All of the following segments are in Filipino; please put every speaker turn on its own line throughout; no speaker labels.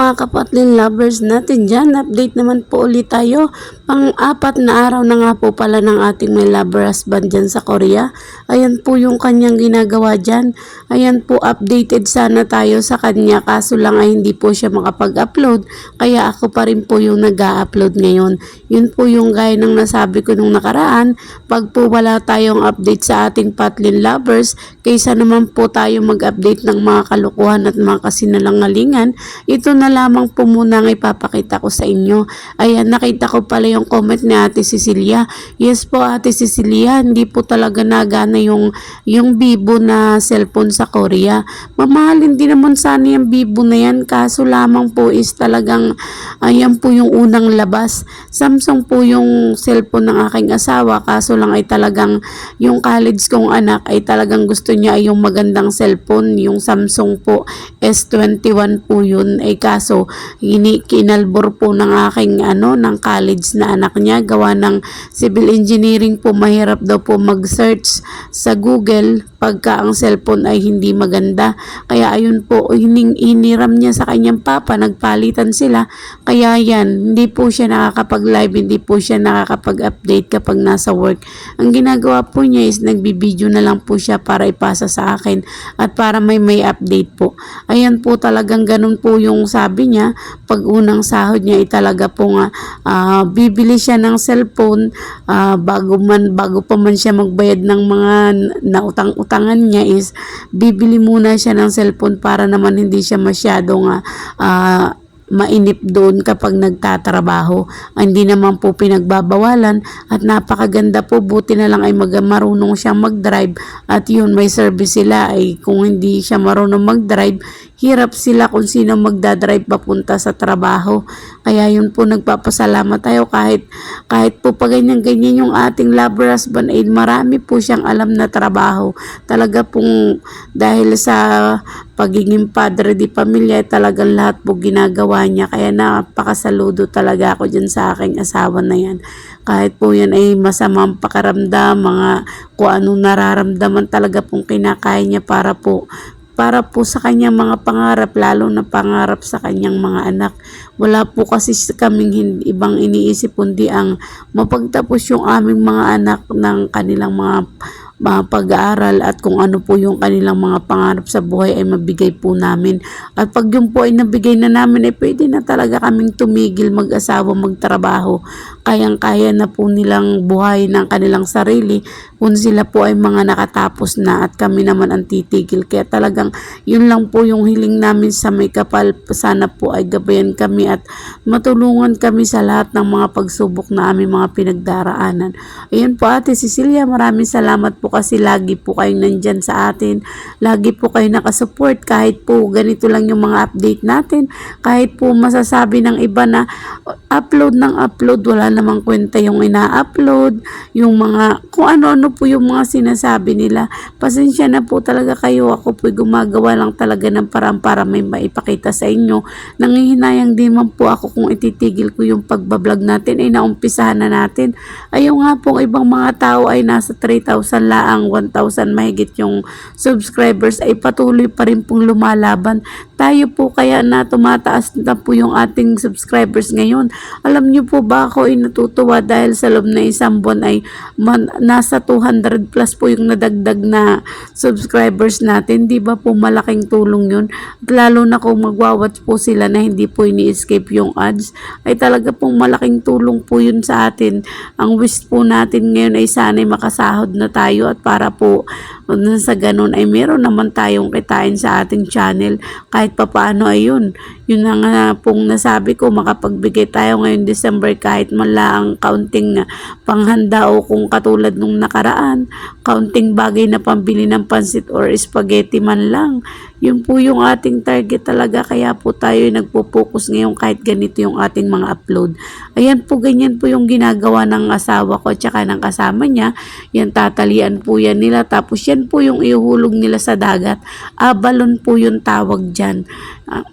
Mga kapatlin lovers natin dyan, update naman po ulit tayo. Pang-apat na araw na nga po pala ng ating may lover husband dyan sa Korea. Ayan po yung kanyang ginagawa dyan. Ayan po, updated sana tayo sa kanya kaso lang ay hindi po siya makapag-upload. Kaya ako pa rin po yung nag upload ngayon. Yun po yung gaya ng nasabi ko nung nakaraan. Pag po wala tayong update sa ating patlin lovers, kaysa naman po tayo mag-update ng mga kalukuhan at mga kasinalangalingan, ito na lamang po muna ang ipapakita ko sa inyo. Ayan, nakita ko pala yung comment ni Ate Cecilia. Yes po, Ate Cecilia, hindi po talaga nagana yung, yung Bibo na cellphone sa Korea. Mamahalin din naman sana yung Bibo na yan, kaso lamang po is talagang, ayan po yung unang labas. Samsung po yung cellphone ng aking asawa, kaso lang ay talagang yung college kong anak ay talagang gusto niya ay yung magandang cellphone, yung Samsung po S21 po yun ay kaso ini kinalbor po ng aking ano ng college na anak niya. Gawa ng civil engineering po mahirap daw po mag-search sa Google pagka ang cellphone ay hindi maganda. Kaya ayun po hining iniram niya sa kanyang papa nagpalitan sila. Kaya yan hindi po siya nakakapag-live hindi po siya nakakapag-update kapag nasa work. Ang ginagawa po niya is nagbibideo na lang po siya para ipasa sa akin at para may may update po. Ayan po talagang ganun po yung sabi niya. Pag unang sahod niya ay talaga po nga ah, bibili siya ng cellphone ah, bago man bago pa man siya magbayad ng mga nautang-utangan niya is bibili muna siya ng cellphone para naman hindi siya masyadong ah, ah, mainip doon kapag nagtatrabaho. Hindi naman po pinagbabawalan at napakaganda po buti na lang ay mag marunong siyang mag-drive at yun may service sila ay kung hindi siya marunong mag-drive hirap sila kung sino magdadrive papunta sa trabaho. Kaya yun po nagpapasalamat tayo kahit kahit po pa ganyan-ganyan yung ating lover husband aid marami po siyang alam na trabaho. Talaga pong dahil sa pagiging padre di pamilya talagang lahat po ginagawa niya. Kaya napakasaludo talaga ako dyan sa aking asawa na yan. Kahit po yan ay masamang pakaramdam, mga kung anong nararamdaman talaga pong kinakaya niya para po para po sa kanyang mga pangarap, lalo na pangarap sa kanyang mga anak. Wala po kasi kaming ibang iniisip kundi ang mapagtapos yung aming mga anak ng kanilang mga mga pag-aaral at kung ano po yung kanilang mga pangarap sa buhay ay mabigay po namin. At pag yun po ay nabigay na namin ay pwede na talaga kaming tumigil mag-asawa, magtrabaho. Kayang-kaya na po nilang buhay ng kanilang sarili kung sila po ay mga nakatapos na at kami naman ang titigil. Kaya talagang yun lang po yung hiling namin sa may kapal. Sana po ay gabayan kami at matulungan kami sa lahat ng mga pagsubok na aming mga pinagdaraanan. Ayun po ate Cecilia, maraming salamat po kasi lagi po kayong nandyan sa atin. Lagi po kayo nakasupport kahit po ganito lang yung mga update natin. Kahit po masasabi ng iba na upload ng upload, wala namang kwenta yung ina-upload, yung mga, kung ano-ano po yung mga sinasabi nila. Pasensya na po talaga kayo. Ako po gumagawa lang talaga ng parang para may maipakita sa inyo. Nangihinayang din man po ako kung ititigil ko yung pagbablog natin ay naumpisahan na natin. Ayaw nga po ibang mga tao ay nasa 3,000 laang 1,000 mahigit yung subscribers ay patuloy pa rin pong lumalaban. Tayo po kaya na tumataas na po yung ating subscribers ngayon. Alam niyo po ba ako ay natutuwa dahil sa loob na isang buwan ay man, nasa 200 plus po yung nadagdag na subscribers natin. Di ba po malaking tulong yun? At lalo na kung magwawatch po sila na hindi po ini-escape yung ads, ay talaga pong malaking tulong po yun sa atin. Ang wish po natin ngayon ay sana'y makasahod na tayo at para po sa ganun ay meron naman tayong kitain sa ating channel kahit papaano ay yun. Yun na nga pong nasabi ko makapagbigay tayo ngayon December kahit man lang kaunting panghanda o kung katulad nung nakaraan, kaunting bagay na pambili ng pansit or spaghetti man lang. Yun po yung ating target talaga kaya po tayo nagpo-focus ngayon kahit ganito yung ating mga upload. Ayan po ganyan po yung ginagawa ng asawa ko at saka ng kasama niya. Yan tatalian po yan nila tapos yan po yung ihulog nila sa dagat. Abalon po yung tawag dyan. Ah,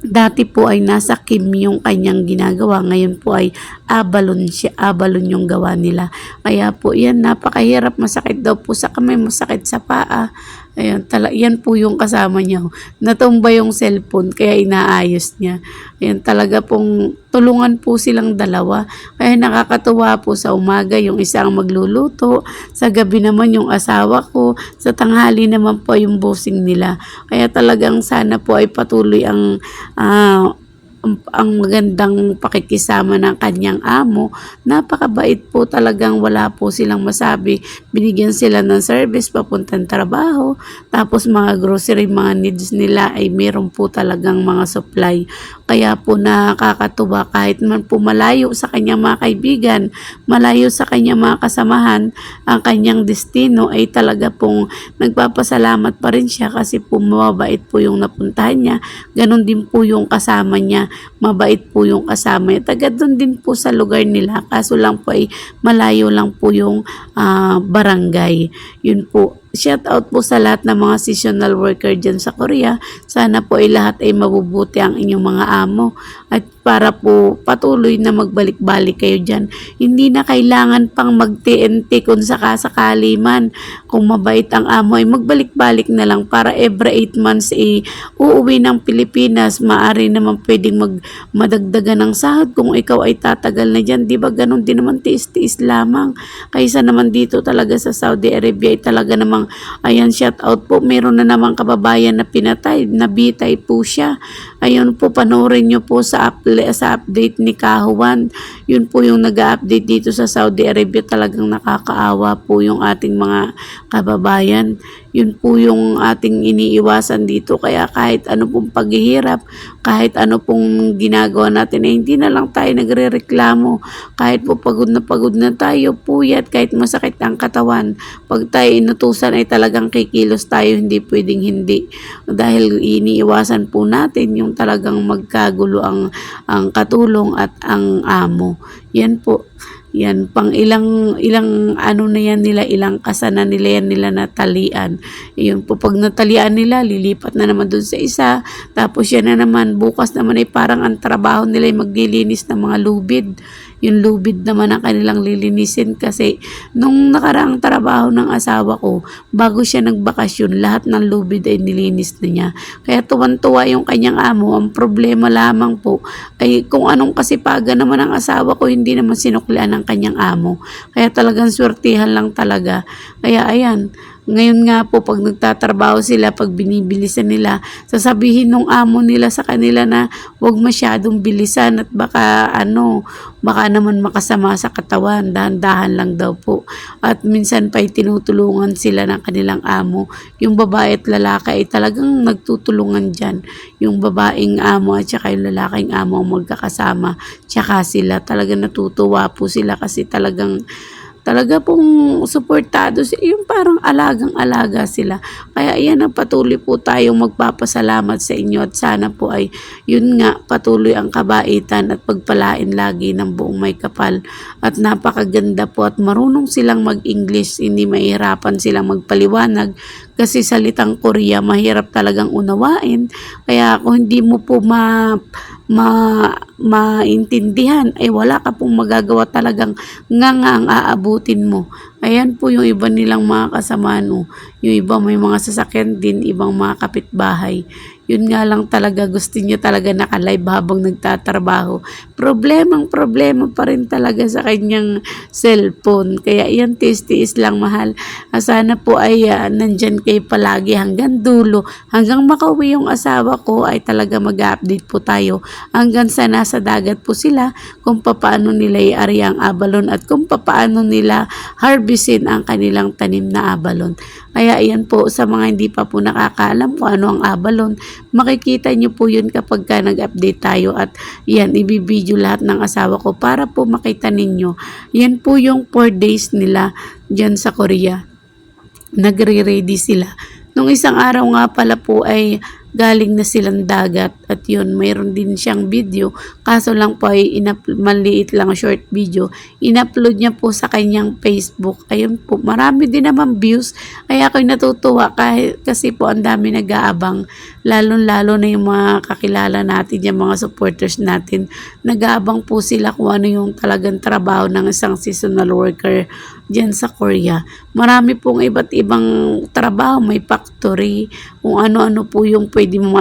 Dati po ay nasa Kim yung kanyang ginagawa. Ngayon po ay abalon siya, abalon yung gawa nila. Kaya po yan, napakahirap, masakit daw po sa kamay, masakit sa paa. Ayun, tala, yan po yung kasama niya. Natumba yung cellphone, kaya inaayos niya. Ayun, talaga pong tulungan po silang dalawa. Kaya nakakatuwa po sa umaga yung isang magluluto, sa gabi naman yung asawa ko, sa tanghali naman po yung bossing nila. Kaya talagang sana po ay patuloy ang ah, ang, ang magandang pakikisama ng kanyang amo. Napakabait po talagang wala po silang masabi. Binigyan sila ng service papuntang trabaho. Tapos mga grocery, mga needs nila ay meron po talagang mga supply. Kaya po nakakatuwa kahit man po malayo sa kanyang mga kaibigan, malayo sa kanyang mga kasamahan, ang kanyang destino ay talaga pong nagpapasalamat pa rin siya kasi po mababait po yung napuntahan niya. Ganon din po yung kasama niya. Mabait po yung kasama niya. Taga doon din po sa lugar nila. Kaso lang po ay malayo lang po yung ah, barangay. Yun po. Shout out po sa lahat ng mga seasonal worker dyan sa Korea. Sana po ay lahat ay mabubuti ang inyong mga amo. At para po patuloy na magbalik-balik kayo dyan. Hindi na kailangan pang mag-TNT kung sakasakali man. Kung mabait ang amo ay magbalik-balik na lang para every 8 months ay uuwi ng Pilipinas. Maari naman pwedeng mag madagdagan ng sahod kung ikaw ay tatagal na dyan. Di ba ganun din naman tiis-tiis lamang. Kaysa naman dito talaga sa Saudi Arabia ay talaga namang ayan shout out po. Meron na namang kababayan na pinatay. Nabitay po siya. Ayun po panoorin nyo po sa, up, sa update ni Kahuan. Yun po yung nag-update dito sa Saudi Arabia. Talagang nakakaawa po yung ating mga kababayan. Yun po yung ating iniiwasan dito. Kaya kahit ano pong paghihirap, kahit ano pong ginagawa natin, eh, hindi na lang tayo nagre-reklamo. Kahit po pagod na pagod na tayo, puyat, kahit masakit ang katawan. Pag tayo inutusan ay talagang kikilos tayo, hindi pwedeng hindi. Dahil iniiwasan po natin yung talagang magkagulo ang, ang katulong at ang amo. Yan po. Yan, pang ilang, ilang ano na yan nila, ilang kasana nila yan nila natalian. Yun po, pag natalian nila, lilipat na naman dun sa isa. Tapos yan na naman, bukas naman ay parang ang trabaho nila ay maglilinis ng mga lubid. Yung lubid naman ang kanilang lilinisin kasi nung nakaraang trabaho ng asawa ko, bago siya nagbakasyon, lahat ng lubid ay nilinis na niya. Kaya tuwan-tuwa yung kanyang amo. Ang problema lamang po ay kung anong kasipagan naman ng asawa ko, hindi naman sinuklian ng kanyang amo. Kaya talagang swertihan lang talaga. Kaya ayan, ngayon nga po, pag nagtatrabaho sila, pag binibilisan nila, sasabihin nung amo nila sa kanila na huwag masyadong bilisan at baka ano, baka naman makasama sa katawan, dahan-dahan lang daw po. At minsan pa tinutulungan sila ng kanilang amo. Yung babae at lalaki ay talagang nagtutulungan dyan. Yung babaeng amo at saka yung lalaking amo ang magkakasama. Tsaka sila talagang natutuwa po sila kasi talagang talaga pong suportado si yung parang alagang-alaga sila. Kaya iyan ang patuloy po tayong magpapasalamat sa inyo at sana po ay yun nga patuloy ang kabaitan at pagpalain lagi ng buong may kapal. At napakaganda po at marunong silang mag-English, hindi mahirapan silang magpaliwanag kasi salitang Korea mahirap talagang unawain. Kaya kung hindi mo po ma ma maintindihan ay wala ka pong magagawa talagang nga nga ang aabutin mo. Ayan po yung iba nilang mga kasamaan. Oh. Yung iba may mga sasakyan din, ibang mga kapitbahay. Yun nga lang talaga, gusto niya talaga nakalive habang nagtatrabaho. Problemang problema pa rin talaga sa kanyang cellphone. Kaya yan, tiis-tiis lang mahal. Ah, Sana po ay ah, nandyan kayo palagi hanggang dulo. Hanggang makauwi yung asawa ko ay talaga mag-update po tayo. Hanggang sa nasa dagat po sila kung papaano nila i-ari ang abalon at kung papaano nila harvestin ang kanilang tanim na abalon. Kaya ayan po sa mga hindi pa po nakakaalam kung ano ang abalon, makikita nyo po yun kapag ka nag-update tayo at yan, ibibideo lahat ng asawa ko para po makita ninyo. Yan po yung 4 days nila dyan sa Korea. Nagre-ready sila. Nung isang araw nga pala po ay galing na silang dagat At yun, mayroon din siyang video. Kaso lang po ay inap- maliit lang short video. In-upload niya po sa kanyang Facebook. Ayun po, marami din naman views. Kaya ako'y natutuwa kahit, kasi po ang dami nag-aabang. Lalo-lalo na yung mga kakilala natin, yung mga supporters natin. Nag-aabang po sila kung ano yung talagang trabaho ng isang seasonal worker dyan sa Korea. Marami pong iba't ibang trabaho. May factory, kung ano-ano po yung pwede mo.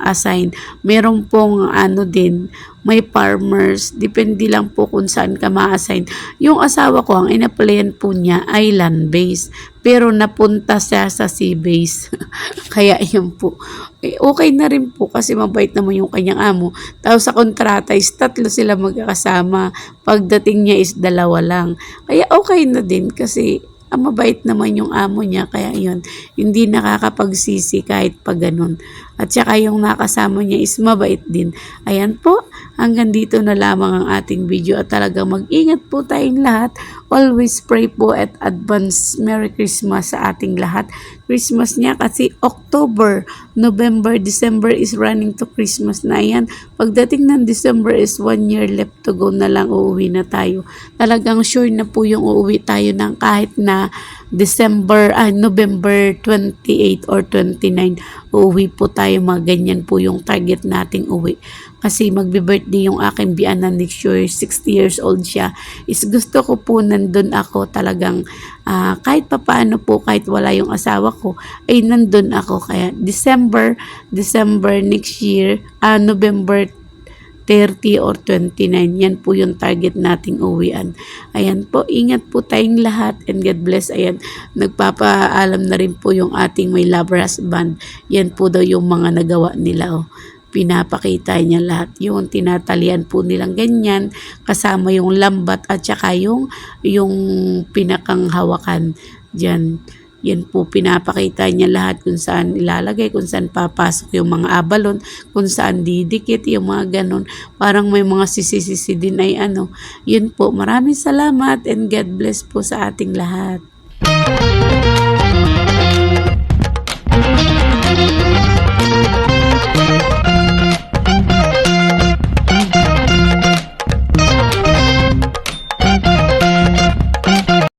Assign. Meron pong ano din, may farmers. Depende lang po kung saan ka ma-assign. Yung asawa ko, ang inaplayan po niya ay land base. Pero napunta siya sa sea base. Kaya yun po. Eh, okay na rin po kasi mabait naman yung kanyang amo. Tapos sa kontrata is tatlo sila magkakasama. Pagdating niya is dalawa lang. Kaya okay na din kasi ah, mabait naman yung amo niya. Kaya yun, hindi nakakapagsisi kahit pa ganun. At saka yung nakasama niya is mabait din. Ayan po, hanggang dito na lamang ang ating video at talagang mag-ingat po tayong lahat. Always pray po at advance Merry Christmas sa ating lahat. Christmas niya kasi October, November, December is running to Christmas na yan. Pagdating ng December is one year left to go na lang uuwi na tayo. Talagang sure na po yung uuwi tayo ng kahit na December, ah, November 28 or 29, uuwi po tayo, mga ganyan po yung target nating uwi. Kasi magbe-birthday yung aking biana next year, 60 years old siya. Is gusto ko po nandun ako talagang ah, kahit papaano po, kahit wala yung asawa ko, ay nandun ako. Kaya December, December next year, ah, November 30 or 29. Yan po yung target nating uwian. Ayan po, ingat po tayong lahat and God bless. Ayan, nagpapaalam na rin po yung ating may love band. Yan po daw yung mga nagawa nila. Oh. Pinapakita niya lahat yung tinatalian po nilang ganyan kasama yung lambat at saka yung, yung pinakang hawakan dyan. Yan po pinapakita niya lahat kung saan ilalagay, kung saan papasok yung mga abalon, kung saan didikit yung mga ganon. Parang may mga sisi-sisi din ay ano. Yun po, maraming salamat and God bless po sa ating lahat.